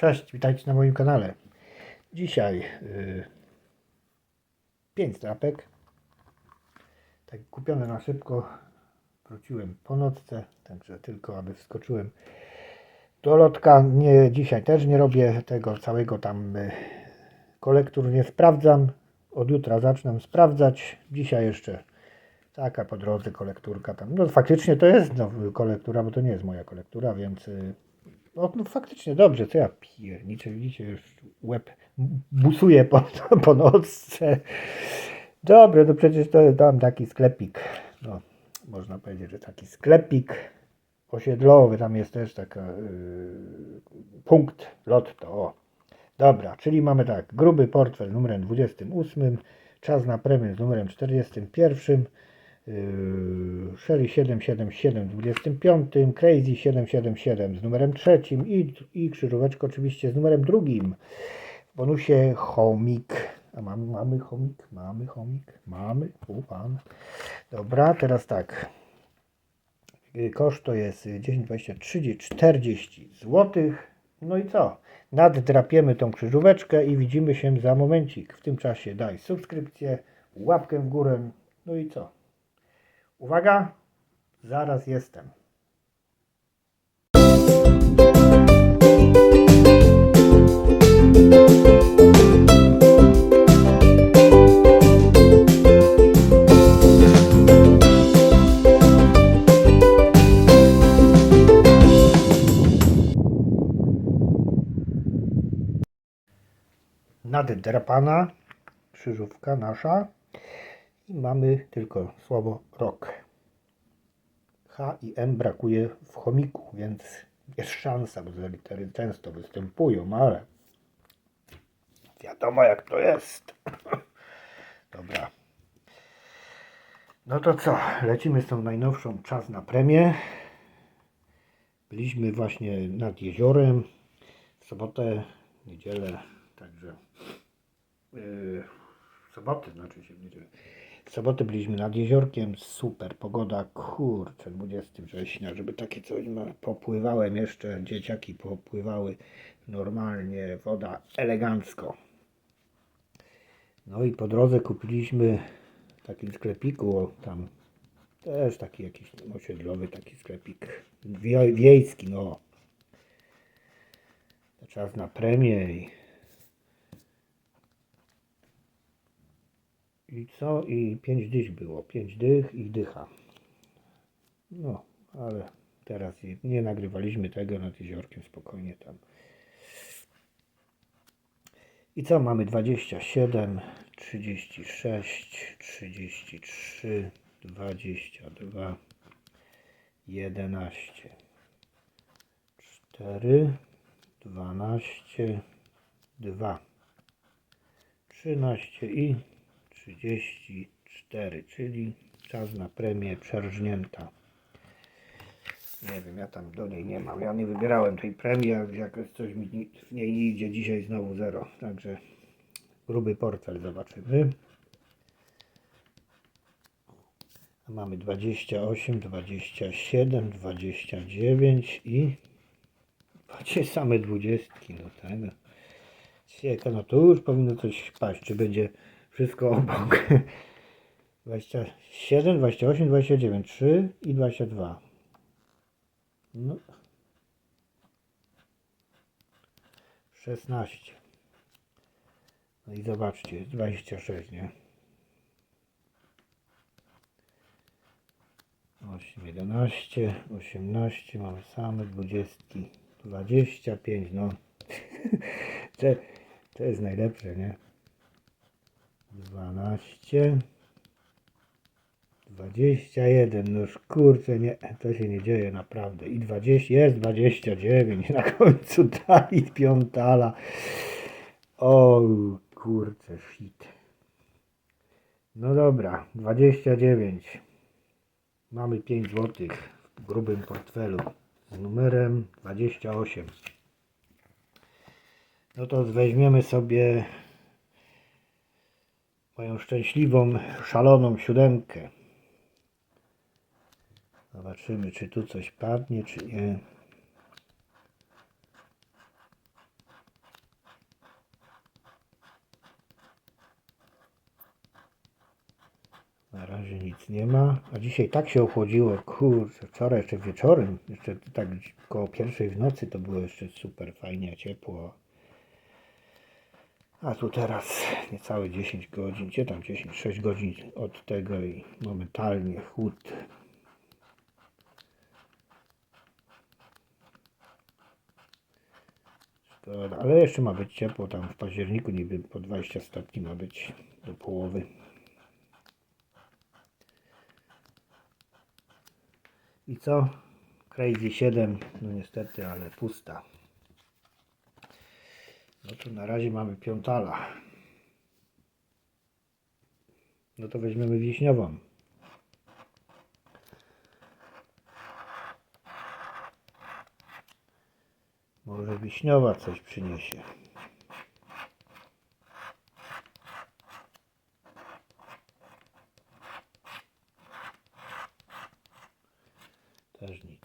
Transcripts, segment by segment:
Cześć, witajcie na moim kanale. Dzisiaj yy, 5 drapek. Tak kupione na szybko. Wróciłem po nocce, także tylko aby wskoczyłem do lotka. Nie, dzisiaj też nie robię tego całego tam y, kolektur nie sprawdzam. Od jutra zacznę sprawdzać. Dzisiaj jeszcze taka po drodze kolekturka tam. No faktycznie to jest no, kolektura, bo to nie jest moja kolektura, więc y, no, no faktycznie dobrze, co ja pierniczę, widzicie, już łeb busuje po, po nocce. Dobre, to przecież to tam taki sklepik, no można powiedzieć, że taki sklepik osiedlowy, tam jest też taka yy, punkt lotto, o. Dobra, czyli mamy tak, gruby portfel numerem 28, czas na premię z numerem 41, Yy, Shelly 777 w 25, Crazy 777 z numerem trzecim i, i krzyżóweczka oczywiście z numerem drugim. W bonusie chomik. A mamy, mamy chomik? Mamy chomik? Mamy? U pan. Dobra, teraz tak. Yy, Koszt to jest 10, 20, 30, 40 zł. No i co? Naddrapiemy tą krzyżóweczkę i widzimy się za momencik. W tym czasie daj subskrypcję, łapkę w górę. No i co? Uwaga, zaraz jestem. Naddrapana krzyżówka nasza i mamy tylko słowo rok. H i M brakuje w chomiku, więc jest szansa, bo te litery często występują, ale wiadomo jak to jest. Dobra. No to co, lecimy z tą najnowszą czas na premię. Byliśmy właśnie nad jeziorem w sobotę, niedzielę, także yy, w sobotę, znaczy się w niedzielę. W sobotę byliśmy nad jeziorkiem, super pogoda, kurczę, 20 września, żeby takie coś ma. Popływałem jeszcze, dzieciaki popływały normalnie, woda elegancko. No i po drodze kupiliśmy w takim sklepiku, tam też taki jakiś osiedlowy taki sklepik, wie, wiejski, no. Czas na premię i I co? I pięć dych było. Pięć dych i dycha. No, ale teraz nie nagrywaliśmy tego nad jeziorkiem spokojnie tam. I co? Mamy 27, 36, 33, 22, 11, 4, 12, 2, 13 i 34, czyli czas na premię przerżnięta. Nie wiem, ja tam do niej nie mam. Ja nie wybierałem tej premii, jak coś mi w niej nie idzie, dzisiaj znowu zero. Także gruby portfel zobaczymy. Mamy 28, 27, 29 i macie same dwudziestki. No tego. Cieka, no to już powinno coś paść, czy będzie wszystko obok. 27, 28, 29, 3 i 22. No. 16. No i zobaczcie, jest 26, nie? 8, 11, 18, mamy same 20, 25, no. to, to jest najlepsze, nie? 12 21 no już kurczę nie, to się nie dzieje naprawdę. I 20, jest 29 na końcu dali piątala. O kurczę shit. No dobra 29 mamy 5 złotych w grubym portfelu z numerem 28 no to weźmiemy sobie moją szczęśliwą, szaloną siódemkę. Zobaczymy, czy tu coś padnie, czy nie. Na razie nic nie ma. A dzisiaj tak się ochłodziło, kurczę, wczoraj jeszcze wieczorem, jeszcze tak koło pierwszej w nocy to było jeszcze super fajnie ciepło. A tu teraz niecałe 10 godzin, gdzie tam 10, 6 godzin od tego i momentalnie chłód. Szkoda, ale jeszcze ma być ciepło, tam w październiku niby po 20 stopni ma być do połowy. I co? Crazy 7, no niestety, ale pusta. No to na razie mamy piątala. No to weźmiemy wiśniową. Może wiśniowa coś przyniesie. Też nic.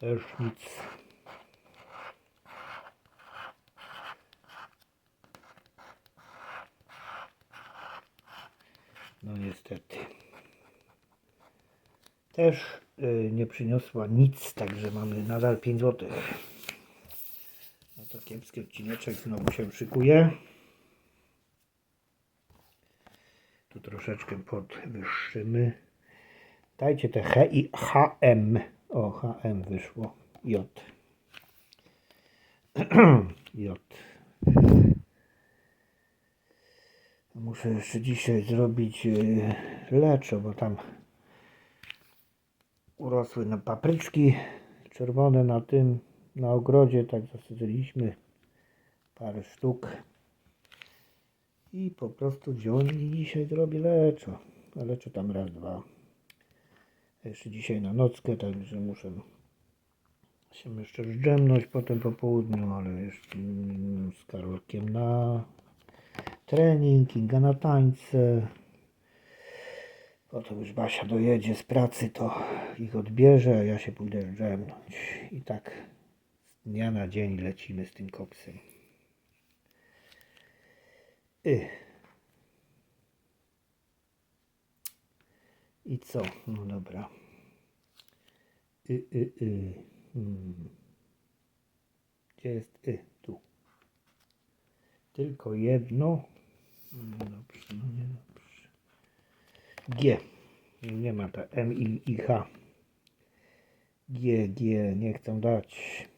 Też nic. No niestety. Też y, nie przyniosła nic, także mamy nadal 5 zł. No to kiepski odcineczek znowu się szykuje. Tu troszeczkę podwyższymy. Dajcie te H i HM. O, HM wyszło. J. J. Muszę jeszcze dzisiaj zrobić yy, leczo, bo tam urosły na papryczki czerwone na tym, na ogrodzie, tak zasadziliśmy parę sztuk. I po prostu wziąłem i dzisiaj zrobię leczo. Leczo tam raz, dwa. Jeszcze dzisiaj na nockę, także muszę się jeszcze zdrzemnąć potem po południu, ale jeszcze z Karolkiem na trening, Kinga na tańce. Potem już Basia dojedzie z pracy, to ich odbierze, a ja się pójdę zdrzemnąć. I tak z dnia na dzień lecimy z tym koksem. Y. I co? No dobra. Y, y, y. Hmm. Gdzie jest y? Tu. Tylko jedno. No dobrze, no nie dobrze. G. Nie ma ta M i, i H. G, G, nie chcą dać.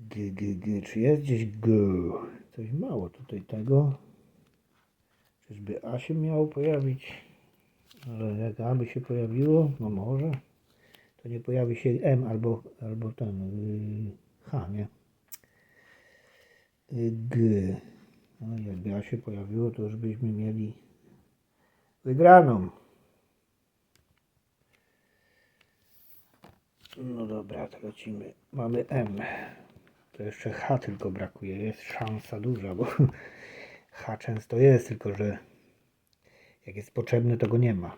G, G, G. Czy jest gdzieś G? Coś mało tutaj tego. Czyżby A się miało pojawić? Ale jak A by się pojawiło, no może. To nie pojawi się M albo, albo ten yy, H, nie? Y, G. No jakby A się pojawiło, to już byśmy mieli wygraną. No dobra, to lecimy. Mamy M. To jeszcze H tylko brakuje. Jest szansa duża, bo H często jest, tylko że jak jest potrzebny, to go nie ma.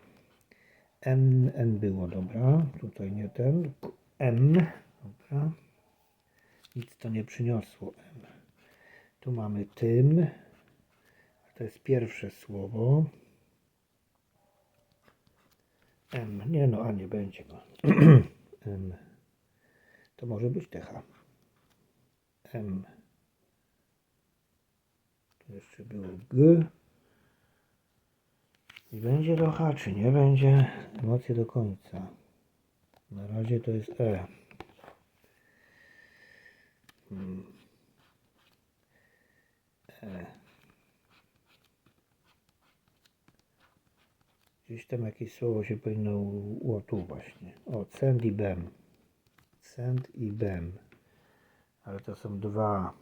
N, N było, dobra. Tutaj nie ten, M. Dobra. Nic to nie przyniosło M. Tu mamy tym. To jest pierwsze słowo. M. Nie no, a nie będzie go. M. To może być TH. M. Jeszcze było G. I będzie do H, czy nie będzie? Emocje do końca. Na razie to jest E. Hmm. E. Gdzieś tam jakieś słowo się powinno... u- O, tu właśnie. O, cent i bem. Cent i bem. Ale to są dwa.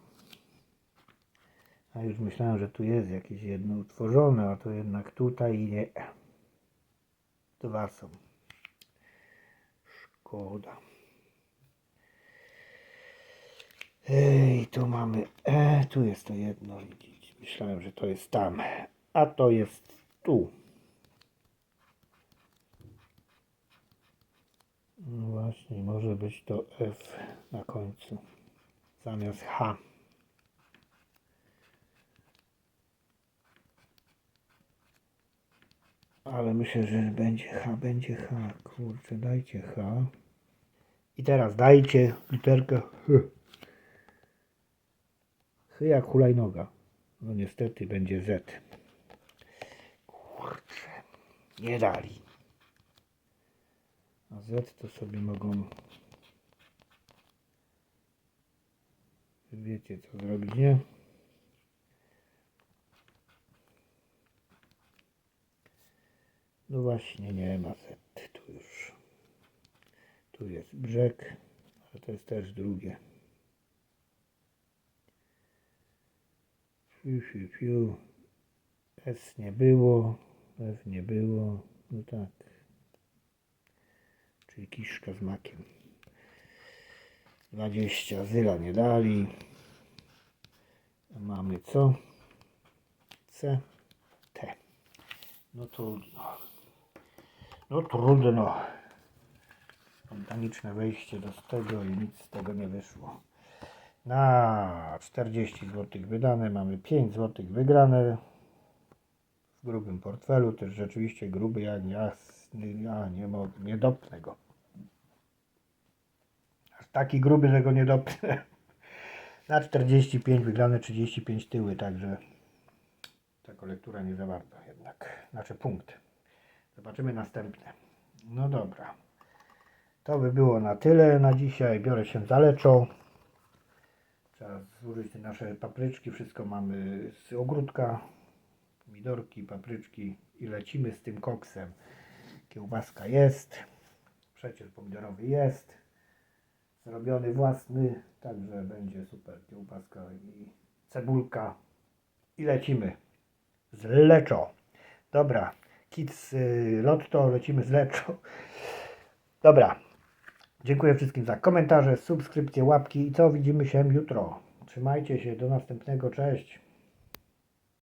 A już myślałem, że tu jest jakieś jedno utworzone, a to jednak tutaj nie. Dwa są. Szkoda. Ej, tu mamy E, tu jest to jedno. widzicie. Myślałem, że to jest tam, a to jest tu. No właśnie, może być. to F na końcu zamiast H. Ale myślę, że będzie H, będzie H. Kurczę, dajcie H. I teraz dajcie literkę H. H jak hulajnoga. No niestety będzie Z. Kurczę, nie dali. A Z to sobie mogą... Wiecie co zrobić, nie? No właśnie, nie ma Z tu już. Tu jest brzeg, ale to jest też drugie. Fiu, fiu, fiu. S nie było, F nie było, no tak. Czyli kiszka z makiem. 20 zyla nie dali. A mamy co? C, T. No trudno. No trudno. Spontaniczne wejście do tego i nic z tego nie wyszło. Na 40 zł wydane mamy 5 zł wygrane w grubym portfelu. Też rzeczywiście gruby jak ja, ja nie mogę, nie dopnę go. Aż taki gruby, że go nie dopnę. Na 45 wygrane 35 tyły, także ta kolektura nie zawarta jednak. Znaczy punkt. Zobaczymy następne. No dobra. To by było na tyle na dzisiaj. Biorę się za leczo. Trzeba zużyć te nasze papryczki. Wszystko mamy z ogródka. Pomidorki, papryczki i lecimy z tym koksem. Kiełbaska jest. Przecież pomidorowy jest. Zrobiony własny. Także będzie super kiełbaska i cebulka. I lecimy z leczo. Dobra. Kids y, Lotto, lecimy z leczo. Dobra. Dziękuję wszystkim za komentarze, subskrypcje, łapki i co widzimy się jutro. Trzymajcie się, do następnego, cześć.